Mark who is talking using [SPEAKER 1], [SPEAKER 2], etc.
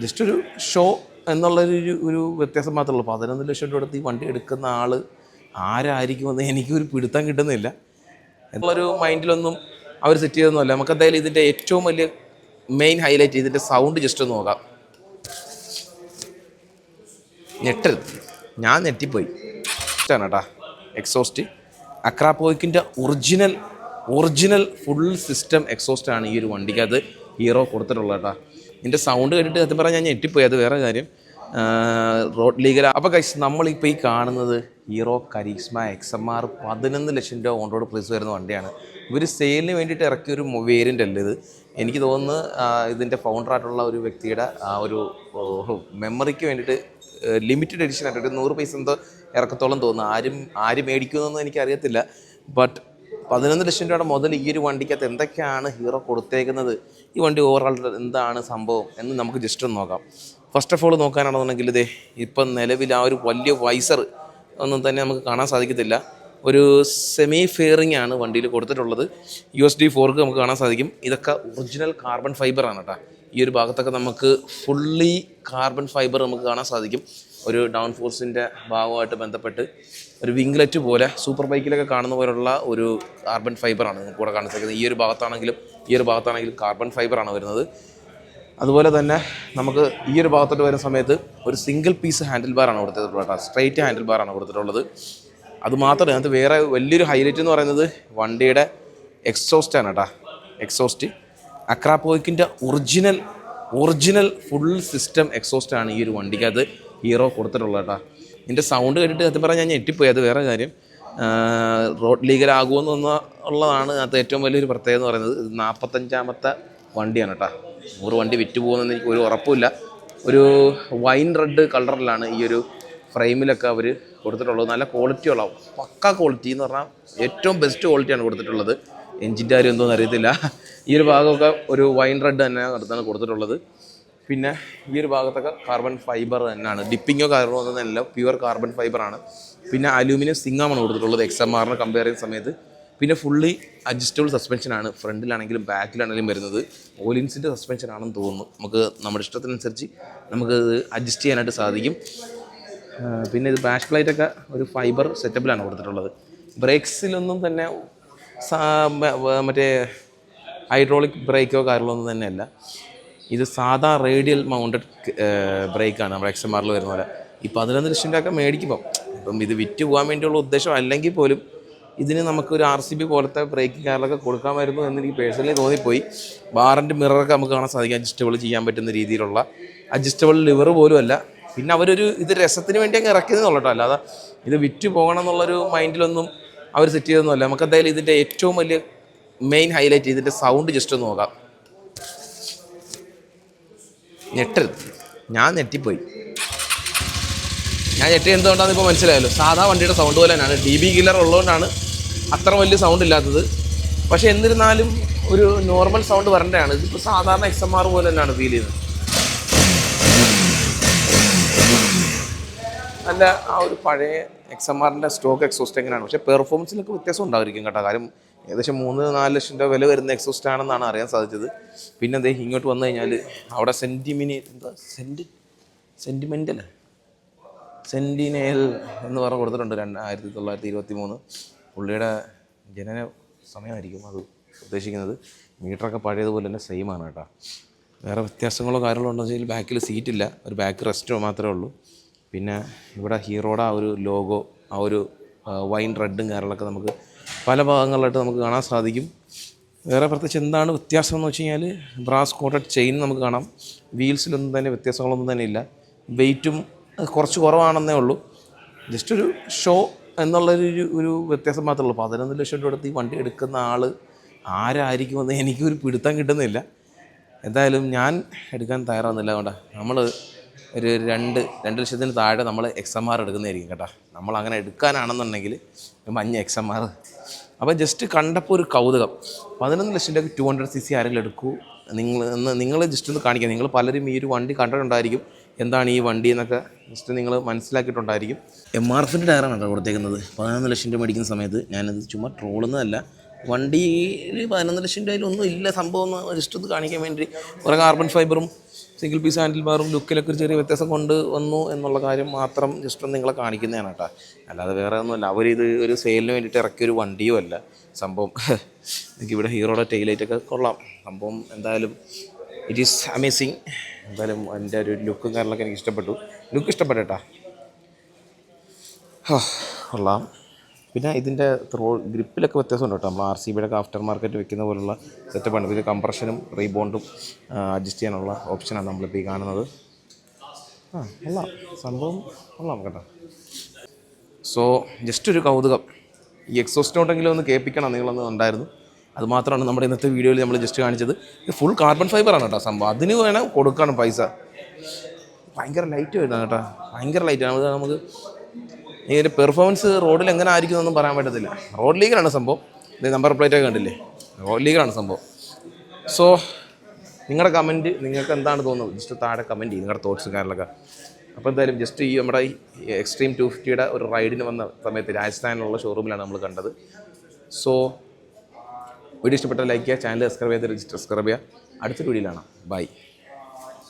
[SPEAKER 1] Just ഒരു show എന്നുള്ളൊരു ഒരു- വ്യത്യാസം മാത്രമേ ഉള്ളൂ. പതിനൊന്ന് ലക്ഷം രൂപ ഈ വണ്ടി എടുക്കുന്ന ആൾ ആരായിരിക്കുമെന്ന് എനിക്കൊരു പിടുത്തം കിട്ടുന്നില്ല. എന്നുള്ളൊരു മൈൻഡിലൊന്നും അവർ സെറ്റ് ചെയ്തൊന്നുമല്ല. നമുക്ക് എന്തായാലും ഇതിന്റെ ഏറ്റവും വലിയ മെയിൻ ഹൈലൈറ്റ് ഇതിന്റെ സൗണ്ട് ജസ്റ്റ് ഒന്ന് നോക്കാം. ഞെട്ടരുത്. ഞാൻ ഞെട്ടിപ്പോയി. ഇഷ്ടമാണ് കേട്ടാ exhaust അക്രാപോയിക്കിന്റെ original original full system exhaust ആണ് ഈ ഒരു വണ്ടിക്കകത്ത് ഹീറോ കൊടുത്തിട്ടുള്ളത്. കേട്ടോ ഇതിന്റെ സൗണ്ട് കേട്ടിട്ട് സത്യം പറഞ്ഞാൽ ഞാൻ ഞെട്ടിപ്പോയി. അത് വേറെ കാര്യം. റോഡ് ലീഗൽ അപ്പോൾ കൈസ് നമ്മളിപ്പോൾ ഈ കാണുന്നത് Hero Karizma X M R പതിനൊന്ന് ലക്ഷം രൂപ ഓൺ റോഡ് പ്രൈസ് വരുന്ന വണ്ടിയാണ്. ഇവർ സെയിലിന് വേണ്ടിയിട്ട് ഇറക്കിയ ഒരു വേരിയന്റ് അല്ല ഇത്? എനിക്ക് തോന്നുന്നു ഇതിന്റെ ഫൗണ്ടറായിട്ടുള്ള ഒരു വ്യക്തിയുടെ ആ ഒരു മെമ്മറിക്ക് വേണ്ടിയിട്ട് ലിമിറ്റഡ് എഡിഷൻ ആയിട്ട് ഒരു നൂറ് പൈസ എന്തോ ഇറക്കത്തോളം തോന്നുന്നു. ആരും ആര് മേടിക്കുന്നതെന്ന് എനിക്കറിയത്തില്ല. ബട്ട് പതിനൊന്ന് ലക്ഷം രൂപയുടെ മുതൽ ഈ ഒരു വണ്ടിക്കകത്ത് എന്തൊക്കെയാണ് ഹീറോ കൊടുത്തേക്കുന്നത്? ഈ വണ്ടി ഓവറോൾ എന്താണ് സംഭവം എന്ന് നമുക്ക് ജസ്റ്റ് ഒന്ന് നോക്കാം. ഫസ്റ്റ് ഓഫ് ഓൾ നോക്കാനാണെന്നുണ്ടെങ്കിൽ ഇതേ ഇപ്പം നിലവിൽ ആ ഒരു വലിയ വൈസർ ഒന്നും തന്നെ നമുക്ക് കാണാൻ സാധിക്കത്തില്ല. ഒരു സെമി ഫെയറിംഗ് ആണ് വണ്ടിയിൽ കൊടുത്തിട്ടുള്ളത്. യു എസ് ഡി ഫോർക്ക് നമുക്ക് കാണാൻ സാധിക്കും. ഇതൊക്കെ ഒറിജിനൽ കാർബൺ ഫൈബർ ആണ് കേട്ടോ ഈ ഒരു ഭാഗത്തൊക്കെ നമുക്ക് ഫുള്ളി കാർബൺ ഫൈബർ നമുക്ക് കാണാൻ സാധിക്കും. ഒരു ഡൗൺ ഫോഴ്സിന്റെ ഭാഗമായിട്ട് ബന്ധപ്പെട്ട്. ഒരു വിംഗ്ലെറ്റ് പോലെ സൂപ്പർ ബൈക്കിലൊക്കെ കാണുന്ന പോലുള്ള ഒരു കാർബൺ ഫൈബറാണ് നമുക്ക് ഇവിടെ കാണാൻ സാധിക്കുന്നത് ഈ ഒരു ഭാഗത്താണെങ്കിലും ഈ ഒരു ഭാഗത്താണെങ്കിലും കാർബൺ ഫൈബറാണ് വരുന്നത്. അതുപോലെ തന്നെ നമുക്ക് ഈ ഒരു ഭാഗത്തോട്ട് വരുന്ന സമയത്ത് ഒരു സിംഗിൾ പീസ് ഹാൻഡിൽ ബാറാണ് കൊടുത്തിട്ടുള്ളത് കേട്ടോ. സ്ട്രൈറ്റ് ഹാൻഡിൽ ബാറാണ് കൊടുത്തിട്ടുള്ളത്. മാത്രമല്ല അതിനകത്ത് വേറെ വലിയൊരു ഹൈലൈറ്റ് എന്ന് പറയുന്നത് വണ്ടിയുടെ എക്സോസ്റ്റ് ആണ് കേട്ടോ. Exhaust. അക്രാപോയിക്കിന്റെ original original full system exhaust ആണ് ഈ ഒരു വണ്ടിക്കകത്ത് ഹീറോ കൊടുത്തിട്ടുള്ളത് കേട്ടോ. ഇതിന്റെ സൗണ്ട് കേട്ടിട്ട് സത്യം പറഞ്ഞാൽ ഞാൻ ഞെട്ടിപ്പോയി. അത് വേറെ കാര്യം. റോഡ് ലീഗലാകുമെന്ന് ഉള്ളതാണ് അത് ഏറ്റവും വലിയൊരു പ്രത്യേകത എന്ന് പറയുന്നത്. ഇത് നാൽപ്പത്തഞ്ചാമത്തെ വണ്ടിയാണ് കേട്ടോ. നൂറ് വണ്ടി വിറ്റ് പോകുമെന്ന് എനിക്ക് ഒരു ഉറപ്പില്ല ഒരു വൈൻ റെഡ് കളറിലാണ് ഈ ഒരു ഫ്രെയിമിലൊക്കെ അവർ കൊടുത്തിട്ടുള്ളത്. നല്ല ക്വാളിറ്റി ഉള്ള പക്ക ക്വാളിറ്റി എന്ന് പറഞ്ഞാൽ ഏറ്റവും ബെസ്റ്റ് ക്വാളിറ്റിയാണ് കൊടുത്തിട്ടുള്ളത്. എഞ്ചിന്റെ കാര്യം എന്തോന്ന് അറിയത്തില്ല. ഈ ഒരു ഭാഗമൊക്കെ ഒരു വൈൻ റെഡ് തന്നെ അടുത്താണ് കൊടുത്തിട്ടുള്ളത്. പിന്നെ ഈ ഒരു ഭാഗത്തൊക്കെ കാർബൺ ഫൈബർ തന്നെയാണ്. ഡിപ്പിങ്ങോ കാർബൺ ഒന്നല്ല പ്യുവർ കാർബൺ ഫൈബറാണ് പിന്നെ അലൂമിനിയം സിംഗമാണ് കൊടുത്തിട്ടുള്ളത് എക്സ് എം ആറിന് കമ്പയർ ചെയ്യുന്ന സമയത്ത്. പിന്നെ ഫുള്ളി അഡ്ജസ്റ്റബിൾ സസ്പെൻഷനാണ് ഫ്രണ്ടിലാണെങ്കിലും ബാക്കിലാണെങ്കിലും വരുന്നത്. ഓലിൻസിന്റെ സസ്പെൻഷൻ ആണെന്ന് തോന്നുന്നു. നമുക്ക് നമ്മുടെ ഇഷ്ടത്തിനനുസരിച്ച് നമുക്ക് അഡ്ജസ്റ്റ് ചെയ്യാനായിട്ട് സാധിക്കും. പിന്നെ ഇത് ബാഷ് പ്ലേറ്റൊക്കെ ഒരു ഫൈബർ സെറ്റപ്പിലാണ് കൊടുത്തിട്ടുള്ളത്. ബ്രേക്സിലൊന്നും തന്നെ മറ്റേ ഹൈഡ്രോളിക് ബ്രേക്കോ കാര്യങ്ങളൊന്നും തന്നെയല്ല. ഇത് സാധാ റേഡിയൽ മൗണ്ടഡ് ബ്രേക്കാണ്. നമ്മുടെ എക്സ് എം ആറിൽ വരുന്ന പോലെ. ഈ പതിനൊന്ന് ലക്ഷം രൂപ മേടിക്കുമ്പം ഇപ്പം ഇത് വിറ്റ് പോകാൻ വേണ്ടിയുള്ള ഉദ്ദേശം അല്ലെങ്കിൽ പോലും ഇതിന് നമുക്ക് ഒരു ആർ സി ബി പോലത്തെ ബ്രേക്ക് കാറിലൊക്കെ കൊടുക്കാമായിരുന്നു എന്ന് എനിക്ക് പേഴ്സണലി തോന്നിപ്പോയി. ബാറിന്റെ മിററൊക്കെ നമുക്ക് കാണാൻ സാധിക്കും അഡ്ജസ്റ്റബിൾ ചെയ്യാൻ പറ്റുന്ന രീതിയിലുള്ള. അഡ്ജസ്റ്റബിൾ ലിവർ പോലും അല്ല പിന്നെ അവരൊരു ഇത് രസത്തിന് വേണ്ടി അങ്ങ് ഇറക്കിയതെന്നുള്ളൂ അല്ലാതെ ഇത് വിറ്റ് പോകണം എന്നുള്ളൊരു മൈൻഡിലൊന്നും അവർ സെറ്റ് ചെയ്തൊന്നുമല്ല. നമുക്ക് എന്തായാലും ഇതിന്റെ ഏറ്റവും വലിയ മെയിൻ ഹൈലൈറ്റ് ഇതിന്റെ സൗണ്ട് ജസ്റ്റ് ഒന്ന് നോക്കാം. ഞെട്ടരുത് ഞാൻ ഞെട്ടിപ്പോയി. ഞാൻ ഞെട്ടി എന്തുകൊണ്ടാണെന്ന് ഇപ്പോൾ മനസ്സിലായല്ലോ. സാധാ വണ്ടിയുടെ സൗണ്ട് പോലെ തന്നെയാണ്. ഡി ബി കില്ലർ ഉള്ളതുകൊണ്ടാണ് അത്ര വലിയ സൗണ്ട് ഇല്ലാത്തത്. പക്ഷേ എന്നിരുന്നാലും ഒരു നോർമൽ സൗണ്ട് വരേണ്ടതാണ്. ഇതിപ്പോൾ സാധാരണ എക്സ് എം ആർ പോലെ തന്നെയാണ് ഫീൽ ചെയ്യുന്നത്. നല്ല ആ ഒരു പഴയ എക്സ് എം ആറിന്റെ സ്റ്റോക്ക് എക്സോസ്റ്റ് എങ്ങനെയാണ്? പക്ഷേ പെർഫോമൻസിലൊക്കെ വ്യത്യാസം ഉണ്ടായിരിക്കും കേട്ടോ. കാര്യം ഏകദേശം മൂന്ന് നാല് ലക്ഷം രൂപ വില വരുന്ന എക്സോസ്റ്റ് ആണെന്നാണ് അറിയാൻ സാധിച്ചത്. പിന്നെ അദ്ദേഹം ഇങ്ങോട്ട് വന്നു കഴിഞ്ഞാൽ അവിടെ സെന്റിമിനി എന്താ? സെന്റി സെന്റിമെന്റൽ സെന്റിനേൽ എന്ന് പറഞ്ഞ് കൊടുത്തിട്ടുണ്ട് രണ്ട് ആയിരത്തി തൊള്ളായിരത്തി ഇരുപത്തി മൂന്ന് പുള്ളിയുടെ ജനന സമയമായിരിക്കും അത് ഉദ്ദേശിക്കുന്നത്. മീറ്ററൊക്കെ പഴയതുപോലെ തന്നെ സെയിം ആണ് കേട്ടോ. വേറെ വ്യത്യാസങ്ങളോ കാര്യങ്ങളോ ഉണ്ടോ വെച്ചാൽ ബാക്കിൽ സീറ്റില്ല ഒരു ബാക്ക് റെസ്റ്റോ മാത്രമേ ഉള്ളൂ. പിന്നെ ഇവിടെ ഹീറോയുടെ ആ ഒരു ലോഗോ ആ ഒരു വൈൻ റെഡും കാര്യങ്ങളൊക്കെ നമുക്ക് പല ഭാഗങ്ങളിലായിട്ട് നമുക്ക് കാണാൻ സാധിക്കും. വേറെ പ്രത്യേകിച്ച് എന്താണ് വ്യത്യാസം എന്ന് വെച്ച് കഴിഞ്ഞാൽ ബ്രാസ് കോട്ടഡ് ചെയിൻ നമുക്ക് കാണാം. വീൽസിലൊന്നും തന്നെ വ്യത്യാസങ്ങളൊന്നും തന്നെ ഇല്ല. വെയിറ്റും കുറച്ച് കുറവാണെന്നേ ഉള്ളൂ. ജസ്റ്റ് ഒരു ഷോ എന്നുള്ളൊരു ഒരു- വ്യത്യാസം മാത്രമേ ഉള്ളൂ. പതിനൊന്ന് ലക്ഷം രൂപ എടുത്ത് ഈ വണ്ടി എടുക്കുന്ന ആൾ ആരായിരിക്കുമെന്ന് എനിക്കൊരു പിടുത്തം കിട്ടുന്നില്ല. എന്തായാലും ഞാൻ എടുക്കാൻ തയ്യാറാവുന്നില്ല കേട്ടാ നമ്മൾ ഒരു രണ്ട് രണ്ട് ലക്ഷത്തിന് താഴെ നമ്മൾ എക്സ് എം ആർ എടുക്കുന്നതായിരിക്കും കേട്ടോ. നമ്മൾ അങ്ങനെ എടുക്കാനാണെന്നുണ്ടെങ്കിൽ മഞ്ഞ എക്സ് എം ആർ അപ്പോൾ ജസ്റ്റ് കണ്ടപ്പോൾ ഒരു കൗതുകം. പതിനൊന്ന് ലക്ഷം രൂപയ്ക്ക് ടു ഹൺഡ്രഡ് സി സി ആരെങ്കിലും എടുക്കൂ? നിങ്ങൾ നിങ്ങൾ ജസ്റ്റ് ഒന്ന് കാണിക്കുക നിങ്ങൾ പലരും ഈ ഒരു വണ്ടി കണ്ടിട്ടുണ്ടായിരിക്കും. എന്താണ് ഈ വണ്ടി എന്നൊക്കെ ജസ്റ്റ് നിങ്ങൾ മനസ്സിലാക്കിയിട്ടുണ്ടായിരിക്കും. എം ആർ എഫിന്റെ ടയറാണ് കേട്ടോ കൊടുത്തേക്കുന്നത്. പതിനൊന്ന് ലക്ഷം രൂപ മേടിക്കുന്ന സമയത്ത് ഞാനത് ചുമ്മാ ട്രോളുന്നതല്ല വണ്ടിയിൽ പതിനൊന്ന് ലക്ഷം രൂപയിൽ ഒന്നും ഇല്ല സംഭവം ഒന്ന് ജസ്റ്റ് ഒന്ന് കാണിക്കാൻ വേണ്ടി. കുറേ കാർബൺ ഫൈബറും സിംഗിൾ പീസ് ഹാൻഡിൽ ബാറും ലുക്കിലൊക്കെ ഒരു ചെറിയ വ്യത്യാസം കൊണ്ട് വന്നു എന്നുള്ള കാര്യം മാത്രം ജസ്റ്റ് ഒന്ന് നിങ്ങളെ കാണിക്കുന്നതാണ് കേട്ടോ. അല്ലാതെ വേറെ ഒന്നുമല്ല. അവരിത് ഒരു സെയിലിന് വേണ്ടിയിട്ട് ഇറക്കിയ ഒരു വണ്ടിയും അല്ല. സംഭവം എനിക്ക് ഇവിടെ ഹീറോയുടെ ടെയിലൈറ്റൊക്കെ കൊള്ളാം. സംഭവം എന്തായാലും ഇറ്റ് ഈസ് അമേസിങ് എന്തായാലും എന്റെ ഒരു ലുക്കും കാര്യങ്ങളൊക്കെ എനിക്ക് ഇഷ്ടപ്പെട്ടു. ലുക്ക് ഇഷ്ടപ്പെട്ടു കേട്ടോ. കൊള്ളാം. പിന്നെ ഇതിന്റെ ത്രോ ഗ്രിപ്പിലൊക്കെ വ്യത്യാസമുണ്ട് കേട്ടോ. നമ്മൾ ആർ സി ബിയുടെ ആഫ്റ്റർ മാർക്കറ്റ് വെക്കുന്ന പോലുള്ള സെറ്റപ്പാണ് ഇതിൽ കംപ്രഷനും റീബോണ്ടും അഡ്ജസ്റ്റ് ചെയ്യാനുള്ള ഓപ്ഷനാണ് നമ്മളിപ്പോൾ ഈ കാണുന്നത്. ആ അല്ല സംഭവം കൊള്ളാം കേട്ടോ. സോ ജസ്റ്റ് ഒരു കൗതുകം. ഈ എക്സോസ്റ്റ് ഉണ്ടെങ്കിലും ഒന്ന് കേൾപ്പിക്കണം നിങ്ങളൊന്ന് ഉണ്ടായിരുന്നു. അത് മാത്രമാണ് നമ്മുടെ ഇന്നത്തെ വീഡിയോയിൽ നമ്മൾ ജസ്റ്റ് കാണിച്ചത്. ഇത് ഫുൾ കാർബൺ ഫൈബറാണ് കേട്ടോ സംഭവം. അതിന് വേണം കൊടുക്കണം പൈസ. ഭയങ്കര ലൈറ്റ് വരുന്നതാണ് കേട്ടോ. ഭയങ്കര ലൈറ്റാണ് നമുക്ക് ഒരു പെർഫോമൻസ് റോഡിൽ എങ്ങനെ ആയിരിക്കും എന്നൊന്നും പറയാൻ പറ്റത്തില്ല. റോഡ് ലീഗറാണ് സംഭവം. ഇത് നമ്പർ പ്ലേറ്റ് ഒക്കെ കണ്ടില്ലേ? റോഡ് ലീഗറാണ് സംഭവം. സോ നിങ്ങളുടെ കമന്റ് നിങ്ങൾക്ക് എന്താണ് തോന്നുന്നത്? ജസ്റ്റ് താഴെ കമന്റ് ചെയ്യും. നിങ്ങളുടെ തോട്ട്സും കാര്യങ്ങളൊക്കെ. അപ്പോൾ എന്തായാലും ജസ്റ്റ് ഈ നമ്മുടെ ഈ എക്സ്ട്രീം ടു ഫിഫ്റ്റിയുടെ ഒരു റൈഡിന് വന്ന സമയത്ത് രാജസ്ഥാനിലുള്ള ഷോറൂമിലാണ് നമ്മൾ കണ്ടത്. സോ വീഡിയോ ഇഷ്ടപ്പെട്ട ലൈക്ക് ചെയ്യുക. ചാനൽ സബ്സ്ക്രൈബ് ചെയ്ത് രജിസ്റ്റർ സബ്സ്ക്രൈബ് ചെയ്യുക. അടുത്തൊരു വീഡിയോയിലാണ് ബൈ